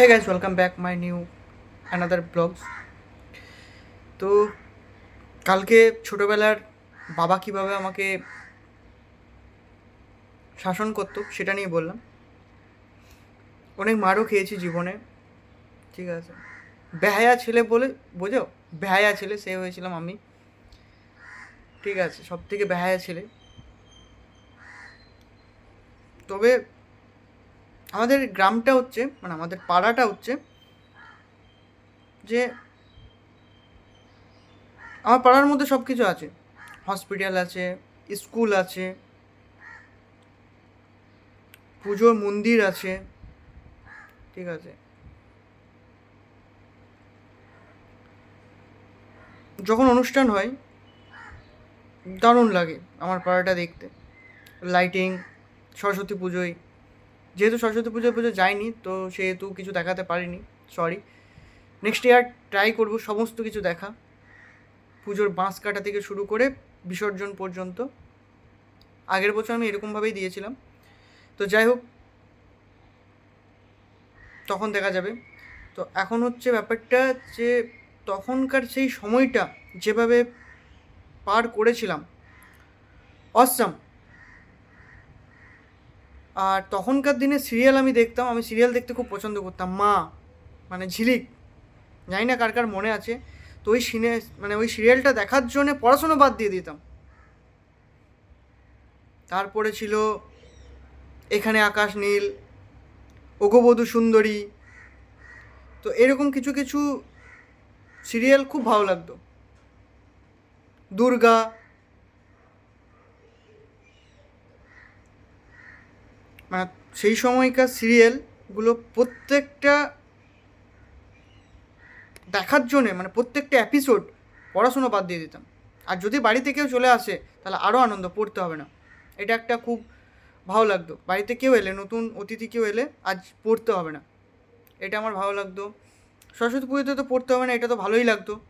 Hey guys welcome back my new another vlogs তো কালকে ছোটোবেলার বাবা কীভাবে আমাকে শাসন করতো সেটা নিয়ে বললাম। অনেক মারও খেয়েছি জীবনে, ঠিক আছে। বেহায়া ছেলে বলে বোঝো বেহায়া ছেলে, সে হয়েছিলাম আমি। ঠিক আছে সব থেকে বেহায়া ছেলে। তবে আমাদের গ্রামটা হচ্ছে মানে আমাদের পাড়াটা হচ্ছে, যে আমার পাড়ার মধ্যে সব কিছু আছে। হসপিটাল আছে, স্কুল আছে, পুজোর মন্দির আছে, ঠিক আছে। যখন অনুষ্ঠান হয়, দারুণ লাগে আমার পাড়াটা দেখতে। লাইটিং সরস্বতী পুজোয়। যেহেতু সরস্বতী পুজোয় পুজো যায়নি, তো সেহেতু কিছু দেখাতে পারিনি সরি নেক্সট ইয়ার ট্রাই করব, সমস্ত কিছু দেখা। পুজোর বাঁশ কাটা থেকে শুরু করে বিসর্জন পর্যন্ত। আগের বছর আমি এরকমভাবেই দিয়েছিলাম। তো যাই হোক, তখন দেখা যাবে। তো এখন হচ্ছে ব্যাপারটা যে তখনকার সেই সময়টা যেভাবে পার করেছিলাম অসাম আর তখনকার দিনে সিরিয়াল আমি দেখতাম, আমি সিরিয়াল দেখতে খুব পছন্দ করতাম। মা মানে ঝিলিক, জানি না কার কার মনে আছে, তো ওই সিনে মানে ওই সিরিয়ালটা দেখার জন্যে পড়াশোনা বাদ দিয়ে দিতাম। তারপরে ছিল এখানে আকাশ নীল, ওগবধূ সুন্দরী, তো এরকম কিছু কিছু সিরিয়াল খুব ভালো লাগতো। দুর্গা মানে সেই সময়কার সিরিয়ালগুলো প্রত্যেকটা দেখার জন্যে মানে প্রত্যেকটা এপিসোড পড়াশুনো বাদ দিয়ে দিতাম। আর যদি বাড়িতে কেউ চলে আসে, তাহলে আরও আনন্দ, পড়তে হবে না। এটা একটা খুব ভালো লাগতো। বাড়িতে কেউ এলে, নতুন অতিথি কেউ এলে, আজ পড়তে হবে না। এটা আমার ভালো লাগতো। সরস্বতী পুজোতে তো পড়তে হবে না, এটা তো ভালোই লাগতো।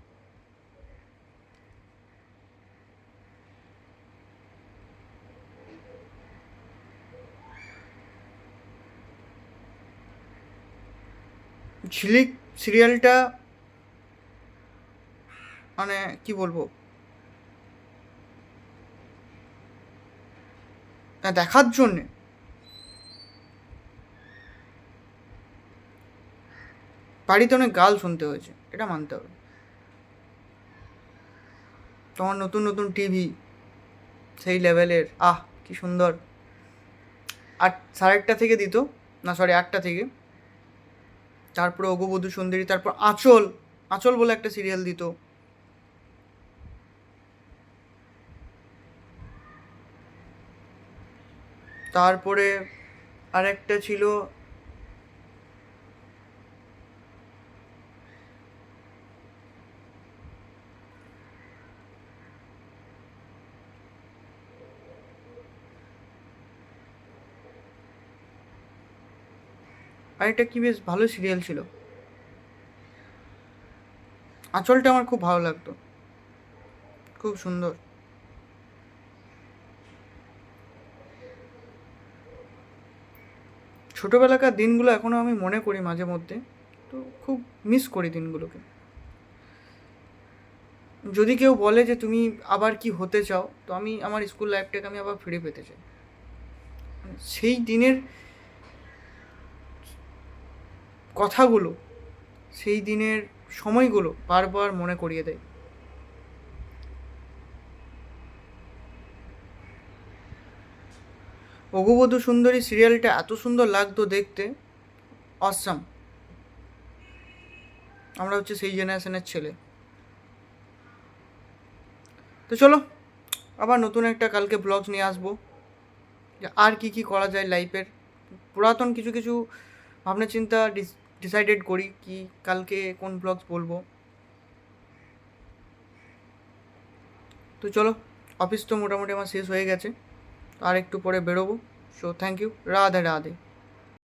ঝিলিক সিরিয়ালটা মানে কি বলব? দেখার জন্যে। বাড়িতে অনেক গাল শুনতে হয়েছে, এটা মানতে হবে। তোমার নতুন নতুন টিভি, সেই লেভেলের, আহ, কি সুন্দর। আট, সাড়ে আটটা থেকে দিত, না, সরি, আটটা থেকে। তারপরে অগবধূ সুন্দরী তারপর আঁচল আঁচল বলে একটা সিরিয়াল দিত। তারপরে আরেকটা ছিল আরেকটা কি বেশ ভালো সিরিয়াল ছিল। আঁচলটা আমার খুব ভালো লাগতো। খুব সুন্দর। ছোটোবেলাকার দিনগুলো এখনও আমি মনে করি মাঝে মধ্যে, তো খুব মিস করি দিনগুলোকে। যদি কেউ বলে যে তুমি আবার কি হতে চাও, তো আমি আমার স্কুল লাইফটাকে আমি আবার ফিরে পেতে চাই। সেই দিনের কথাগুলো সেই দিনের সময়গুলো বারবার মনে করিয়ে দেয়। অগুবধূ সুন্দরী সিরিয়ালটা এত সুন্দর লাগতো দেখতে। অসাম। আমরা হচ্ছে সেই জেনারেশনের ছেলে। তো চলো, আবার নতুন একটা কালকে ব্লগস নিয়ে আসব। আর কি কি করা যায় লাইফের পুরাতন কিছু কিছু ভাবনা চিন্তা ডিসাইডেড করি কি কালকে কোন ব্লগস বলব। তো চলো অফিস তো মোটামুটি আমার শেষ হয়ে গেছে, আর একটু পরে বেরোবো। So thank you Radhe Radhe.